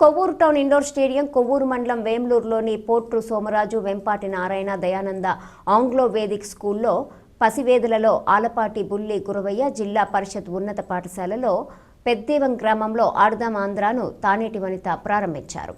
Kovvur town indoor stadium Kovvur మండలం వేమ్లూరులోని Potru Somaraju Vempati Narayana Dayananda Anglo Vedic స్కూల్లో పసివేదులలో ఆలపాటి బుల్లి గురవయ్య జిల్లా పరిషత్ ఉన్నత పాఠశాలలో పెద్దేవం గ్రామంలో ఆడదాం ఆంధ్రాను తానేటి వనిత ప్రారంభించారు.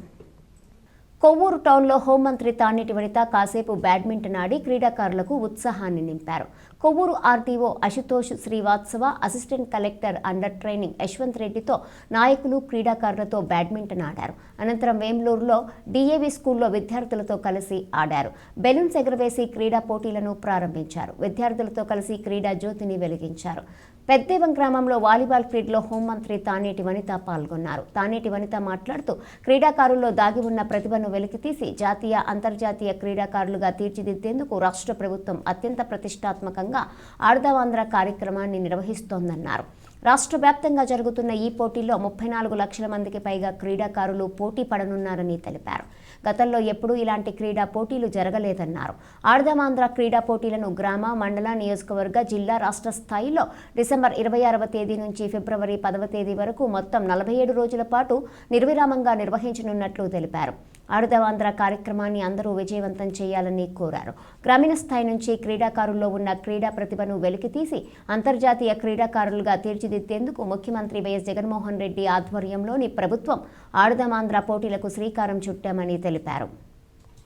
కొవ్వూరు టౌన్లో హోంమంత్రి తానేటి వనిత కాసేపు బ్యాడ్మింటన్ ఆడి క్రీడాకారులకు ఉత్సాహాన్ని నింపారు. Kovvur RTO Ashutosh Srivastava assistant collector under training Yashwant రెడ్డితో నాయకులు క్రీడాకారులతో బ్యాడ్మింటన్ ఆడారు. అనంతరం వేంలూరులో డిఏవి స్కూల్లో విద్యార్థులతో కలిసి ఆడారు. బెలూన్స్ ఎగరవేసి క్రీడా పోటీలను ప్రారంభించారు. విద్యార్థులతో కలిసి క్రీడా జ్యోతిని వెలిగించారు. పెద్దేవం గ్రామంలో వాలీబాల్ క్రీడలో హోంమంత్రి తానేటి వనిత పాల్గొన్నారు. తానేటి వనిత మాట్లాడుతూ క్రీడాకారుల్లో దాగి ఉన్న ప్రతిభను వెలికితీసి జాతీయ అంతర్జాతీయ క్రీడాకారులుగా తీర్చిదిద్దేందుకు రాష్ట్ర ప్రభుత్వం అత్యంత ప్రతిష్టాత్మకంగా ఆడదావాంధ్ర కార్యక్రమాన్ని నిర్వహిస్తోందన్నారు. రాష్ట్ర వ్యాప్తంగా జరుగుతున్న ఈ పోటీల్లో ముప్పై నాలుగు లక్షల మందికి పైగా క్రీడాకారులు పోటీ పడనున్నారని తెలిపారు. గతంలో ఎప్పుడూ ఇలాంటి క్రీడా పోటీలు జరగలేదన్నారు. ఆడదామాంధ్ర క్రీడా పోటీలను గ్రామ మండల నియోజకవర్గ జిల్లా రాష్ట్ర స్థాయిలో డిసెంబర్ ఇరవై ఆరవ తేదీ నుంచి ఫిబ్రవరి పదవ తేదీ వరకు మొత్తం నలభై ఏడు రోజుల పాటు నిర్విరామంగా నిర్వహించనున్నట్లు తెలిపారు. ఆడదావాంధ్ర కార్యక్రమాన్ని అందరూ విజయవంతం చేయాలని కోరారు. గ్రామీణ స్థాయి నుంచి క్రీడాకారుల్లో ఉన్న క్రీడా ప్రతిభను వెలికితీసి అంతర్జాతీయ క్రీడాకారులుగా తీర్చి తీర్చిదిద్దేందుకు ముఖ్యమంత్రి వైఎస్ జగన్మోహన్ రెడ్డి ఆధ్వర్యంలోని ప్రభుత్వం ఆడదామాంధ్ర పోటీలకు శ్రీకారం చుట్టామని తెలిపారు.